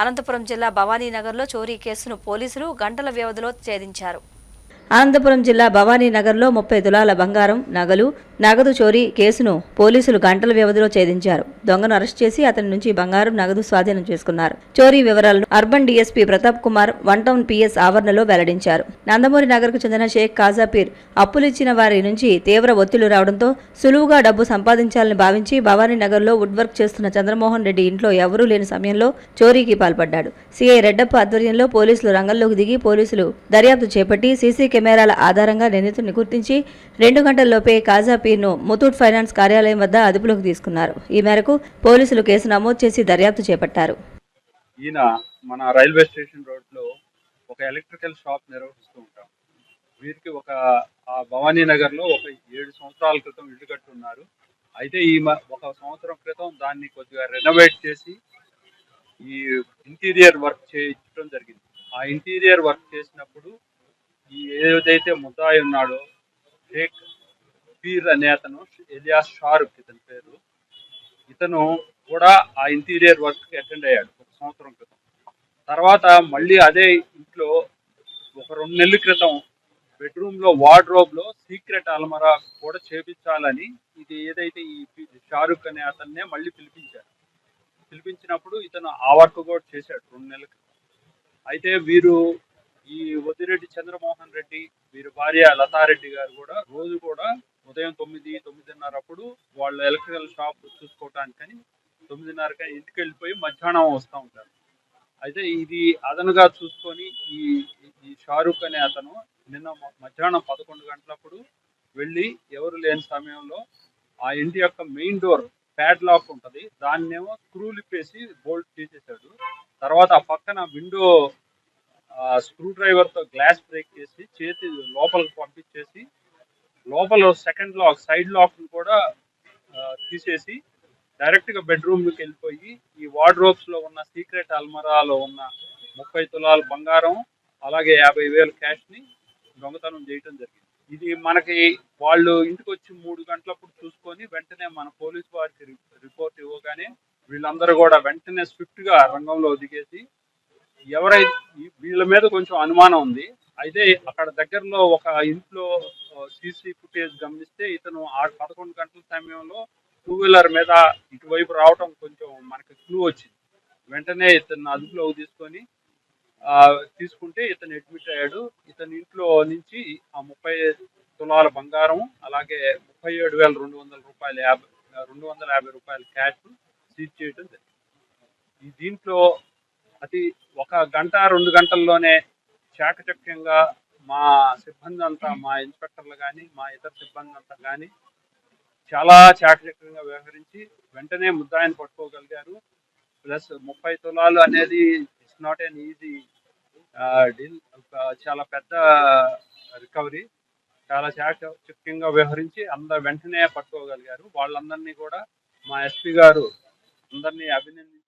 అనంతపురం జిల్లా భవానీనగర్లో చోరీ కేసును పోలీసులు గంటల వ్యవధిలో ఛేదించారు. అనంతపురం జిల్లా భవానీ నగర్లో ముప్పై తులాల బంగారం నగలు నగదు చోరీ కేసును పోలీసులు గంటల వ్యవధిలో ఛేదించారు. దొంగను అరెస్ట్ చేసి అతని నుంచి బంగారం నగదు స్వాధీనం చేసుకున్నారు. చోరీ వివరాలను urban DSP Pratap Kumar one town PS ఆవరణలో వెల్లడించారు. నందమూరి నగర్కు చెందిన షేక్ కాజాపీర్ అప్పులిచ్చిన వారి నుంచి తీవ్ర ఒత్తిళ్ళు రావడంతో సులువుగా డబ్బు సంపాదించాలని భావించి భవానీ నగర్లో వుడ్ వర్క్ చేస్తున్న చంద్రమోహన్ రెడ్డి ఇంట్లో ఎవరూ లేని సమయంలో చోరీకి పాల్పడ్డాడు. సీఐ రెడ్డప్ప ఆధ్వర్యంలో పోలీసులు రంగంలోకి దిగి పోలీసులు దర్యాప్తు చేపట్టి సీసీ కెమెరాల ఆధారంగా నిందితుడిని గుర్తించి రెండు గంటల్లోపే కాజాపీర్ను ముతూట్ ఫైనాన్స్ కార్యాలయం వద్ద అదుపులోకి తీసుకున్నారు. ఈ మేరకు పోలీసులు కేసు నమోదు చేసి దర్యాప్తు చేపట్టారు. ఈయన మన రైల్వే స్టేషన్ రోడ్లో ఒక ఎలక్ట్రికల్ షాప్ నిర్వహిస్తూ ఉంటాం. వీరికి ఒక ఆ భవానీ నగర్లో ఒక ఏడు సంవత్సరాల క్రితం ఇల్లు కట్టున్నారు. అయితే ఈ మ- ఒక సంవత్సరం క్రితం దాన్ని కొద్దిగా రెనోవేట్ చేసి ఈ ఇంటీరియర్ వర్క్ చేయించడం జరిగింది. ఆ ఇంటీరియర్ వర్క్ చేసినప్పుడు ఈ ఏదైతే ముద్దాయి ఉన్నాడో షేక్ పీర్ అనే అతను ఎలియాస్ షారుక్ ఇతని పేరు. ఇతను కూడా ఆ ఇంటీరియర్ వర్క్కి అటెండ్ అయ్యాడు ఒక సంవత్సరం క్రితం. తర్వాత మళ్ళీ అదే ఇంట్లో ఒక రెండు నెలల క్రితం బెడ్రూమ్లో వార్డ్రోబ్లో సీక్రెట్ అల్మరా కూడా చేపించాలని ఇది ఏదైతే ఈ షారుఖ్ అనే అతన్నే మళ్ళీ పిలిపించారు. పిలిపించినప్పుడు ఇతను ఆ వర్క్ కూడా చేశాడు రెండు నెలల క్రితం. అయితే వీరు ఈ వదిరెడ్డి చంద్రమోహన్ రెడ్డి వీరి భార్య లతారెడ్డి గారు కూడా రోజు కూడా ఉదయం తొమ్మిది తొమ్మిదిన్నర అప్పుడు వాళ్ళ ఎలక్ట్రికల్ షాప్ చూసుకోవటానికని తొమ్మిదిన్నరకి ఇంటికి వెళ్ళిపోయి మధ్యాహ్నం వస్తూ ఉంటారు. అయితే ఇది అదనుగా చూసుకొని ఈ ఈ షారుఖ్ అనే అతను నిన్న మధ్యాహ్నం పదకొండు గంటలప్పుడు వెళ్ళి ఎవరు లేని సమయంలో ఆ ఇంటి యొక్క మెయిన్ డోర్ ప్యాడ్ లాక్ ఉంటుంది. దాన్నేమో స్క్రూ లిప్పేసి బోల్ట్ తీసేశాడు. తర్వాత ఆ పక్కన విండో స్క్రూ డ్రైవర్తో గ్లాస్ బ్రేక్ చేసి చేతి లోపలికి పంపించేసి లోపల సెకండ్ లాక్ సైడ్ లాక్ కూడా తీసేసి డైరెక్ట్గా బెడ్రూమ్లోకి వెళ్ళిపోయి ఈ వార్డ్రోబ్స్లో ఉన్న సీక్రెట్ అల్మరాలో ఉన్న ముప్పై తులాల బంగారం అలాగే యాభై వేలు క్యాష్ని దొంగతనం చేయటం జరిగింది. ఇది మనకి వాళ్ళు ఇంటికి వచ్చి మూడు గంటలప్పుడు చూసుకొని వెంటనే మన పోలీస్ వారికి రిపోర్ట్ ఇవ్వగానే వీళ్ళందరూ కూడా వెంటనే స్విఫ్ట్గా రంగంలో దిగేసి ఎవరైతే వీళ్ళ మీద కొంచెం అనుమానం ఉంది. అయితే అక్కడ దగ్గరలో ఒక ఇంట్లో సీసీ ఫుటేజ్ గమనిస్తే ఇతను ఆ పదకొండు గంటల సమయంలో టూ వీలర్ మీద ఇటువైపు రావటం కొంచెం మనకి క్లూ వచ్చింది. వెంటనే ఇతను అదుపులోకి తీసుకొని తీసుకుంటే ఇతను అడ్మిట్ అయ్యాడు. ఇతని ఇంట్లో నుంచి ఆ ముప్పై తులాల బంగారం అలాగే ముప్పై ఏడు వేల రెండు వందల రూపాయల యాభై రెండు వందల యాభై రూపాయల క్యాష్ సీజ్ చేయడం జరిగింది. ఈ దీంట్లో అతి ఒక గంట రెండు గంటల్లోనే చాకచక్యంగా మా సిబ్బంది అంతా మా ఇన్స్పెక్టర్లు కానీ మా ఇతర సిబ్బంది అంతా కానీ చాలా చాకచక్యంగా వ్యవహరించి వెంటనే ముద్దాయిని పట్టుకోగలిగారు. ప్లస్ ముప్పై తులాలు అనేది it's not an easy deal చాలా పెద్ద రికవరీ చాలా చాకచక్యంగా వ్యవహరించి అందరు వెంటనే పట్టుకోగలిగారు. వాళ్ళందరినీ కూడా మా ఎస్పీ గారు అందరినీ అభినందించి